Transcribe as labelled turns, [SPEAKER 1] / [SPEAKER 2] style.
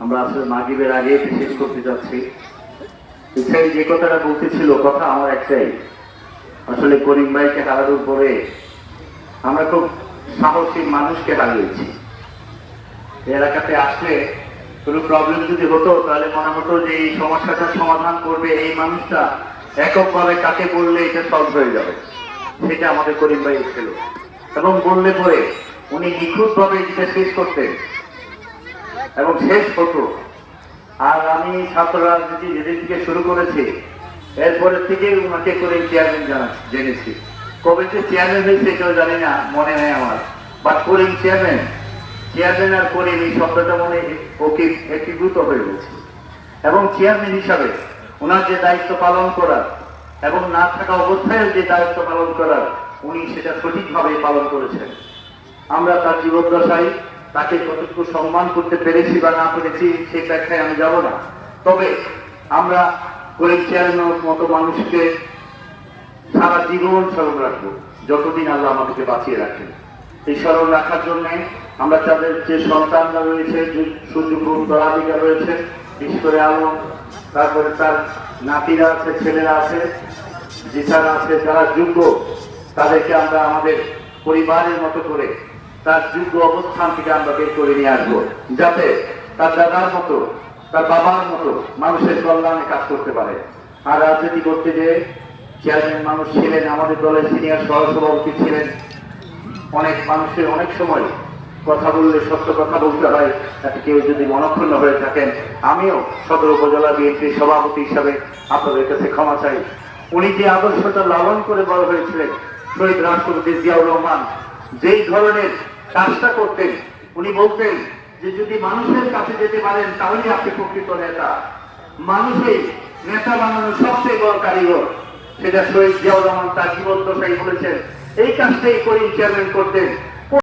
[SPEAKER 1] আমরা আসলে মাগিবের আগে শেষ করতে যাচ্ছি। সেই যে কথাটা বলতেছিল, কথা আমার একটাই। আসলে করিম ভাইকে হারানোর পরে আমরা খুব সাহসী মানুষকে হারিয়েছি। এলাকাতে আসলে কোনো প্রবলেম যদি হতো, তাহলে মনে হতো যে এই সমস্যাটার সমাধান করবে এই মানুষটা। এককভাবে কাকে বললে এটা সলভ হয়ে যাবে? সেটা আমাদের করিম ভাই ছিল। এবং বললে পরে উনি নিখুঁতভাবে এটা শেষ করতেন এবং শেষ হতো আর আমি ছাত্র রাজনীতি যেদিন থেকে শুরু করেছি, এরপরে থেকে ওনাকে করে চেয়ারম্যান জানা জেনেছি। কবে যে চেয়ারম্যান হয়েছে কেউ জানি না, মনে নেই আমার। বাট করিম চেয়ারম্যান চেয়ারম্যান আর করিম এই শব্দটা মনে ওকে একীভূত হয়ে গেছে। এবং চেয়ারম্যান হিসাবে ওনার যে দায়িত্ব পালন করার এবং না থাকা অবস্থায় যে দায়িত্ব পালন করার, উনি সেটা সঠিকভাবে পালন করেছেন। আমরা তার জীবদ্দশায় তাকে কতটুকু সম্মান করতে পেরেছি বা না পেরেছি সেই ব্যাখ্যায় আমি যাব না। তবে আমরা গরিব চেয়ারম্যানের মতো মানুষকে সারা জীবন স্মরণ রাখব, যতদিন আল্লাহ আমাদেরকে বাঁচিয়ে রাখেন। এই স্মরণ রাখার জন্য আমরা তাদের যে সন্তানরা রয়েছে, যে সুযোগ তরাধিকা রয়েছে, বিশেষ করে আলম তারপরে তার নাতিরা আছে, ছেলেরা আছে জিসারা আছে, যারা যোগ্য, তাদেরকে আমরা আমাদের পরিবারের মতো করে তার যোগ্য অবস্থান থেকে আমরা বের করে নিয়ে আসব, যাতে তার দাদার মতো, তার বাবার মতো মানুষের কল্যাণে কাজ করতে পারে। আর রাজনীতি করতে যে চেয়ারম্যান মানুষ ছিলেন, আমাদের দলের সিনিয়র সহসভাপতি ছিলেন। অনেক মানুষের অনেক সময় কথা বললে, সত্য কথা বলতে হয় তাতে কেউ যদি মনক্ষুণ্ণ হয়ে থাকেন। আমিও সদর উপজেলা বিএনপির সভাপতি হিসাবে আপনাদের কাছে ক্ষমা চাই। উনি যে আদর্শটা লালন করে বড় হয়েছিলেন, শহীদ রাষ্ট্রপতি জিয়াউর রহমান যেই ধরনের কাজটা করতেন, উনি বলতেন যে যদি মানুষের কাছে যেতে পারেন তাহলে আপনি প্রকৃত নেতা। মানুষের নেতা বানানোর সবচেয়ে বড় কারিগর। সেটা শহীদ জিয়াউর রহমান তার জীবন দশাই বলেছেন। এই কাজটাই করিম চেয়ারম্যান করতেন।